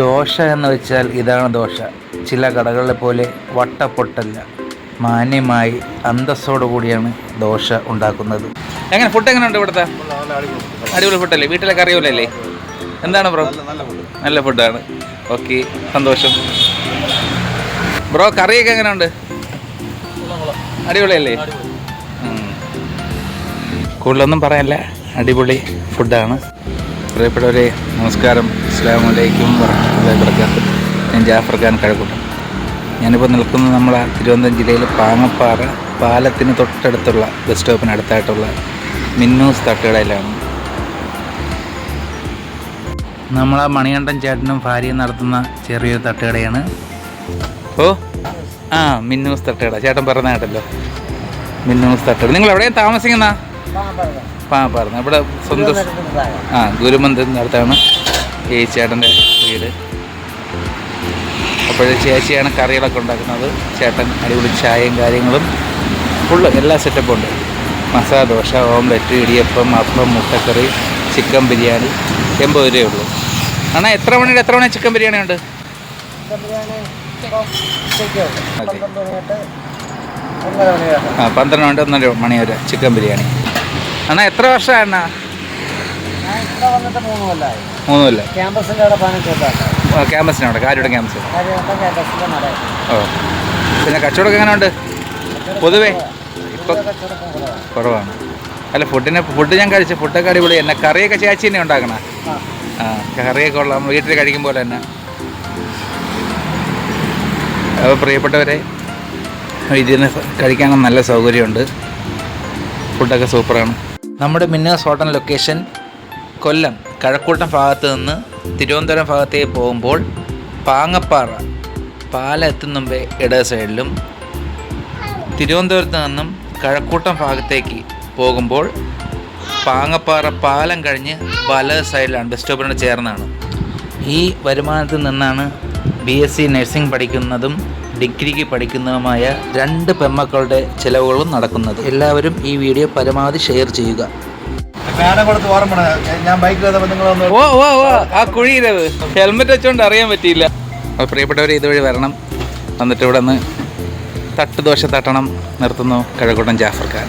ദോശ എന്ന് വെച്ചാൽ ഇതാണ് ദോശ. ചില കടകളിലെ പോലെ വട്ടപ്പൊട്ടല്ല മാന്യമായി അന്തസ്സോടു കൂടിയാണ് ദോശ ഉണ്ടാക്കുന്നത്. എങ്ങനെ ഫുഡ് എങ്ങനെ ഉണ്ട് ഇവിടുത്തെ? അടിപൊളി ഫുഡല്ലേ വീട്ടിലെ അറിയൂലല്ലേ? എന്താണ് ബ്രോ നല്ല ഫുഡാണ് ഓക്കെ സന്തോഷം. ബ്രോ കറിയൊക്കെ ഉണ്ട് അടിപൊളിയല്ലേ? കൂടുതലൊന്നും പറയല്ല. അടിപൊളി ഫുഡാണ് പ്രിയപ്പെട്ടവരെ നമസ്കാരം. അസ്ലാം വലൈക്കും വറഹമത്തുള്ളാഹി വബറകാത്ത് ഞാൻ ജാഫർ ഖാൻ കഴക്കൂട്ടം ഞാനിപ്പോൾ നിൽക്കുന്നത് നമ്മളെ തിരുവനന്തപുരം ജില്ലയിൽ പാങ്ങപ്പാറ പാലത്തിന് തൊട്ടടുത്തുള്ള ബസ് സ്റ്റോപ്പിന് അടുത്തായിട്ടുള്ള മിന്നൂസ് തട്ടുകടയിലാണ്. നമ്മളെ മണികണ്ഠൻ ചേട്ടനും ഭാര്യയും നടത്തുന്ന ചെറിയൊരു തട്ടുകടയാണ്. ഓ ആ മിന്നൂസ് തട്ടുകട. ചേട്ടൻ പറഞ്ഞ കേട്ടല്ലോ. മിന്നൂസ് തട്ടുകട. നിങ്ങൾ എവിടെയാണ് താമസിക്കുന്ന? പാപ്പാറുന്ന ഇവിടെ സ്വന്തം ആ ഗുരുമന്ദിരത്തിന്റെ അടുത്താണ് ഈ ചേട്ടന്റെ വീട്. അപ്പോൾ ചേച്ചിയാണ് കറികളൊക്കെ ഉണ്ടാക്കുന്നത്. ചേട്ടൻ അടിപൊളി ചായയും കാര്യങ്ങളും ഫുള്ള് എല്ലാ സെറ്റപ്പും ഉണ്ട്. മസാല ദോശ ഓംലെറ്റ് ഇടിയപ്പം അപ്പം മുട്ടക്കറി ചിക്കൻ ബിരിയാണി എൺപത് രൂപയേ ഉള്ളൂ. അണ്ണാ എത്ര മണിയുടെ എത്ര മണി ചിക്കൻ ബിരിയാണി ഉണ്ട് ആ പന്ത്രണ്ട് മണി ഒന്നര മണി വരെ. ചിക്കൻ ബിരിയാണി. അണ്ണാ എത്ര വർഷമാണ് അണ്ണാ? മൂന്നുമില്ല അവിടെ കാര്യയുടെ ക്യാമ്പസ്. ഓ. പിന്നെ കച്ചവടമൊക്കെ എങ്ങനെ ഉണ്ട് പൊതുവേ? ഇപ്പം കുറവാണ്. അല്ല ഫുഡിനെ ഫുഡ് ഞാൻ കഴിച്ചു. ഫുഡൊക്കെ അടിപൊളി. എന്നെ കറിയൊക്കെ ചേച്ചി തന്നെ ഉണ്ടാക്കണ. ആ. കറിയൊക്കെ ഉള്ള നമ്മൾ വീട്ടിൽ കഴിക്കും പോലെ തന്നെ. അപ്പോൾ പ്രിയപ്പെട്ടവരെ ഇതിന് കഴിക്കാൻ നല്ല സൗകര്യമുണ്ട്. ഫുഡൊക്കെ സൂപ്പറാണ്. നമ്മുടെ മിന്നേഴ്സ് ഹോട്ടൽ ലൊക്കേഷൻ കൊല്ലം കഴക്കൂട്ടം ഭാഗത്ത് നിന്ന് തിരുവനന്തപുരം ഭാഗത്തേക്ക് പോകുമ്പോൾ പാങ്ങപ്പാറ പാല എത്തുന്ന മുമ്പേ ഇട സൈഡിലും തിരുവനന്തപുരത്ത് നിന്നും കഴക്കൂട്ടം ഭാഗത്തേക്ക് പോകുമ്പോൾ പാങ്ങപ്പാറ പാലം കഴിഞ്ഞ് വലത് സൈഡിലാണ് ബസ് സ്റ്റോപ്പിനോട് ചേർന്നാണ്. ഈ വരുമാനത്തിൽ നിന്നാണ് ബി എസ് സി നഴ്സിംഗ് പഠിക്കുന്നതും ഡിഗ്രിക്ക് പഠിക്കുന്നതുമായ രണ്ട് പെമ്മക്കളുടെ ചിലവുകളും നടക്കുന്നത്. എല്ലാവരും ഈ വീഡിയോ പരമാവധി ഷെയർ ചെയ്യുക. ഞാൻ ഓ ഓ ഓ. ആ കുഴിയിലത് ഹെൽമെറ്റ് വെച്ചോണ്ട് അറിയാൻ പറ്റിയില്ല. അപ്പോൾ പ്രിയപ്പെട്ടവർ ഇതുവഴി വരണം. വന്നിട്ട് ഇവിടെ നിന്ന് തട്ടുദോശ തട്ടണം നിർത്തുന്നു കഴക്കൂട്ടം ജാഫർ ഖാൻ